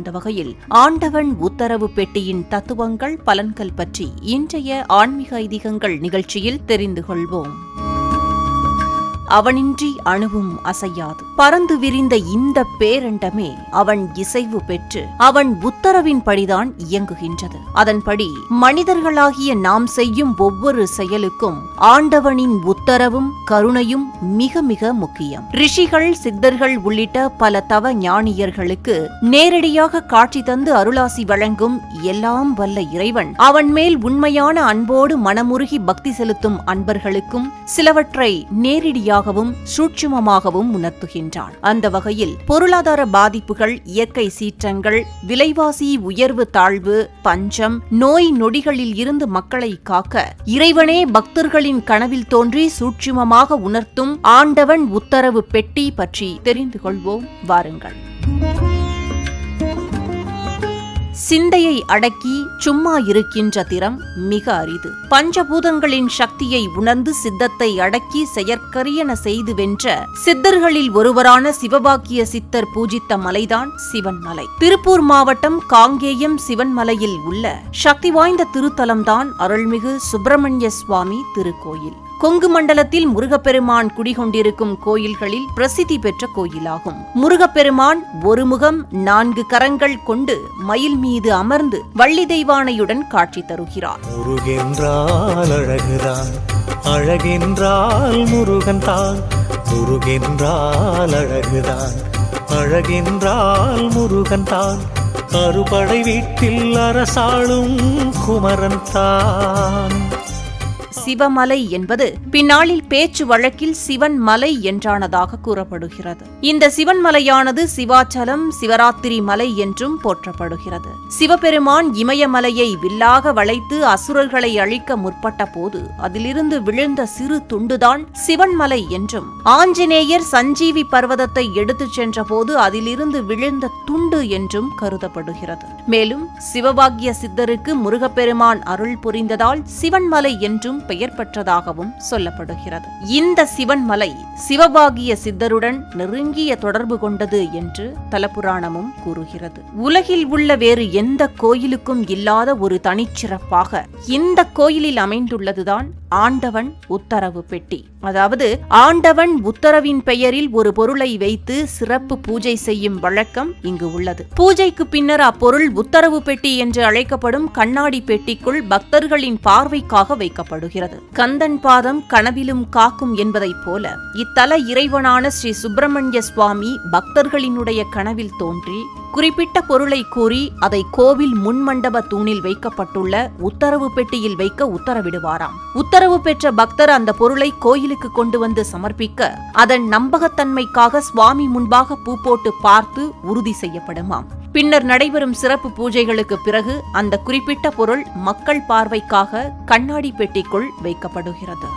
அந்த வகையில் ஆண்டவன் உத்தரவு பெட்டியின் தத்துவங்கள் பலன்கள் பற்றி இன்றைய ஆன்மீக ஐதீகங்கள் நிகழ்ச்சியில் தெரிந்து கொள்வோம். அவனின்றி அணுவும் அசையாது. பறந்து விரிந்த இந்த பேரண்டமே அவன் இசைவு பெற்று அவன் உத்தரவின்படிதான் இயங்குகின்றது. அதன்படி மனிதர்களாகிய நாம் செய்யும் ஒவ்வொரு செயலுக்கும் ஆண்டவனின் உத்தரவும் கருணையும் மிக மிக முக்கியம். ரிஷிகள் சித்தர்கள் உள்ளிட்ட பல தவ ஞானியர்களுக்கு நேரடியாக காட்சி தந்து அருளாசி வழங்கும் எல்லாம் வல்ல இறைவன். அவன் மேல் உண்மையான அன்போடு மனமுருகி பக்தி செலுத்தும் அன்பர்களுக்கும் சிலவற்றை நேரடியாக நேரடியாகவும் சூட்சுமமாகவும் உணர்த்துகின்றான். அந்த வகையில் பொருளாதார பாதிப்புகள் இயற்கை சீற்றங்கள் விலைவாசி உயர்வு தாழ்வு பஞ்சம் நோய் நொடிகளில் இருந்து மக்களை காக்க இறைவனே பக்தர்களின் கனவில் தோன்றி சூட்சுமமாக உணர்த்தும் ஆண்டவன் உத்தரவு பெட்டி பற்றி தெரிந்து கொள்வோம். வாருங்கள். சிந்தையை அடக்கி சும்மா இருக்கின்ற திறம் மிக அரிது. பஞ்சபூதங்களின் சக்தியை உணர்ந்து சித்தத்தை அடக்கி செயற்கரியன செய்து வென்ற சித்தர்களில் ஒருவரான சிவபாக்கிய சித்தர் பூஜித்த மலைதான் சிவன் மலை. திருப்பூர் மாவட்டம் காங்கேயம் சிவன் மலையில் உள்ள சக்தி வாய்ந்த திருத்தலம்தான் அருள்மிகு சுப்பிரமணிய சுவாமி திருக்கோயில். கொங்கு மண்டலத்தில் முருகப்பெருமான் குடிகொண்டிருக்கும் கோயில்களில் பிரசித்தி பெற்ற கோயிலாகும். முருகப்பெருமான் ஒரு முகம் நான்கு கரங்கள் கொண்டு மயில் மீது அமர்ந்து வள்ளி தெய்வானையுடன் காட்சி தருகிறார். முருகென்றால் அழகுதான் அழகென்றால் முருகன் தான் முருகென்றால் அழகுதான் அழகென்றால் முருகன் தான் அறுபடை வீட்டில் அரசாளும் குமரன் தான் சிவமலை என்பது பின்னாளில் பேச்சு வழக்கில் சிவன் மலை என்றானதாக கூறப்படுகிறது. இந்த சிவன் மலையானது சிவாச்சலம் சிவராத்திரி மலை என்றும் போற்றப்படுகிறது. சிவபெருமான் இமயமலையை வில்லாக வளைத்து அசுரர்களை அழிக்க முற்பட்ட போது அதிலிருந்து விழுந்த சிறு துண்டுதான் சிவன் மலை என்றும் ஆஞ்சநேயர் சஞ்சீவி பர்வதத்தை எடுத்துச் சென்ற போது அதிலிருந்து விழுந்த துண்டு என்றும் கருதப்படுகிறது. மேலும் சிவபாகிய சித்தருக்கு முருகப்பெருமான் அருள் புரிந்ததால் சிவன்மலை என்றும் பெயர் பெற்றதாகவும் சொல்லப்படுகிறது. இந்த சிவன்மலை சிவபாகிய சித்தருடன் நெருங்கிய தொடர்பு கொண்டது என்று தலபுராணமும் கூறுகிறது. உலகில் உள்ள வேறு எந்த கோயிலுக்கும் இல்லாத ஒரு தனிச்சிறப்பாக இந்த கோயிலில் அமைந்துள்ளதுதான் ஆண்டவன் உத்தரவு பெட்டி. அதாவது ஆண்டவன் உத்தரவின் பெயரில் ஒரு பொருளை வைத்து சிறப்பு பூஜை செய்யும் வழக்கம் இங்கு உள்ளது. பூஜைக்கு பின்னர் அப்பொருள் உத்தரவு பெட்டி என்று அழைக்கப்படும் கண்ணாடி பெட்டிக்குள் பக்தர்களின் பார்வைக்காக வைக்கப்படுகிறது. கந்தன் பாதம் கனவிலும் காக்கும் என்பதைப் போல இத்தல இறைவனான ஸ்ரீ சுப்பிரமணிய சுவாமி பக்தர்களினுடைய கனவில் தோன்றி குறிப்பிட்ட பொருளை கூறி அதை கோவில் முன்மண்டப தூணில் வைக்கப்பட்டுள்ள உத்தரவு பெட்டியில் வைக்க உத்தரவிடுவாராம். உத்தரவு பெற்ற பக்தர் அந்த பொருளை கோயிலுக்கு கொண்டு வந்து சமர்ப்பிக்க அதன் நம்பகத்தன்மைக்காக சுவாமி முன்பாக பூ போட்டு பார்த்து உறுதி செய்யப்படுமாம். பின்னர் நடைபெறும் சிறப்பு பூஜைகளுக்கு பிறகு அந்த குறிப்பிட்ட பொருள் மக்கள் பார்வைக்காக கண்ணாடி பெட்டிக்குள் வைக்கப்படுகிறது.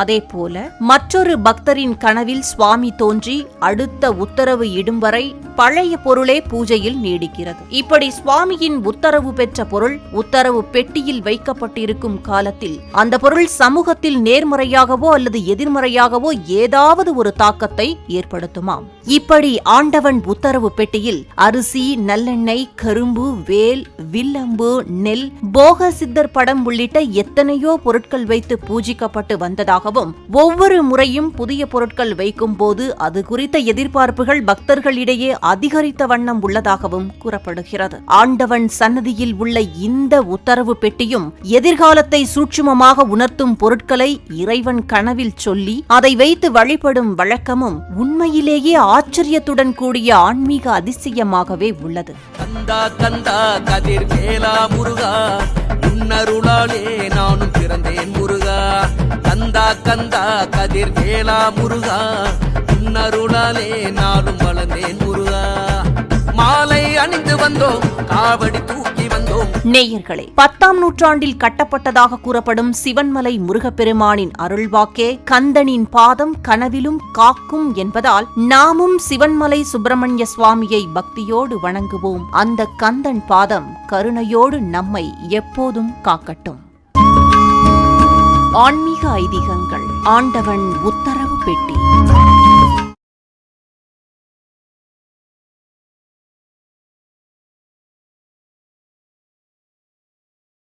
அதேபோல மற்றொரு பக்தரின் கனவில் சுவாமி தோன்றி அடுத்த உத்தரவு இடும் வரை பழைய பொருளே பூஜையில் நீடிக்கிறது. இப்படி சுவாமியின் உத்தரவு பெற்ற பொருள் உத்தரவு பெட்டியில் வைக்கப்பட்டிருக்கும் காலத்தில் அந்த பொருள் சமூகத்தில் நேர்மறையாகவோ அல்லது எதிர்மறையாகவோ ஏதாவது ஒரு தாக்கத்தை ஏற்படுத்துமாம். இப்படி ஆண்டவன் உத்தரவு பெட்டியில் அரிசி நல்லெண்ணெய் கரும்பு வேல் வில்லம்பு நெல் போக சித்தர் படம் உள்ளிட்ட எத்தனையோ பொருட்கள் வைத்து பூஜிக்கப்பட்டு வந்ததாகவும் ஒவ்வொரு முறையும் புதிய பொருட்கள் வைக்கும் போது அது குறித்த எதிர்பார்ப்புகள் பக்தர்களிடையே அதிகரித்த வண்ணம் உள்ளதாகவும் கூறப்படுகிறது. ஆண்டவன் சன்னதியில் உள்ள இந்த உத்தரவு பெட்டியும் எதிர்காலத்தை சூட்சுமமாக உணர்த்தும் பொருட்களை இறைவன் கனவில் சொல்லி அதை வைத்து வழிபடும் வழக்கமும் உண்மையிலேயே ஆச்சரியத்துடன் கூடிய ஆன்மீக அதிசயமாகவே உள்ளது. கந்தா கந்தா கதிர் வேலா முருகா உன்னருளாலே நானும் பிறந்தேன் முருகா. கந்தா கந்தா கதிர் வேலா முருகா உன்னருளாலே நாளும் வளர்ந்தேன் முருகா. மாலை அணிந்து வந்தோம் காவடி தூக்கி வந்தோம். நேயர்களே பத்தாம் நூற்றாண்டில் கட்டப்பட்டதாக கூறப்படும் சிவன்மலை முருகப்பெருமானின் அருள்வாக்கே கந்தனின் பாதம் கனவிலும் காக்கும் என்பதால் நாமும் சிவன்மலை சுப்பிரமணிய சுவாமியை பக்தியோடு வணங்குவோம். அந்த கந்தன் பாதம் கருணையோடு நம்மை எப்போதும் காக்கட்டும். ஆன்மீக ஐதீகங்கள் ஆண்டவன் உத்தரவு பெட்டி.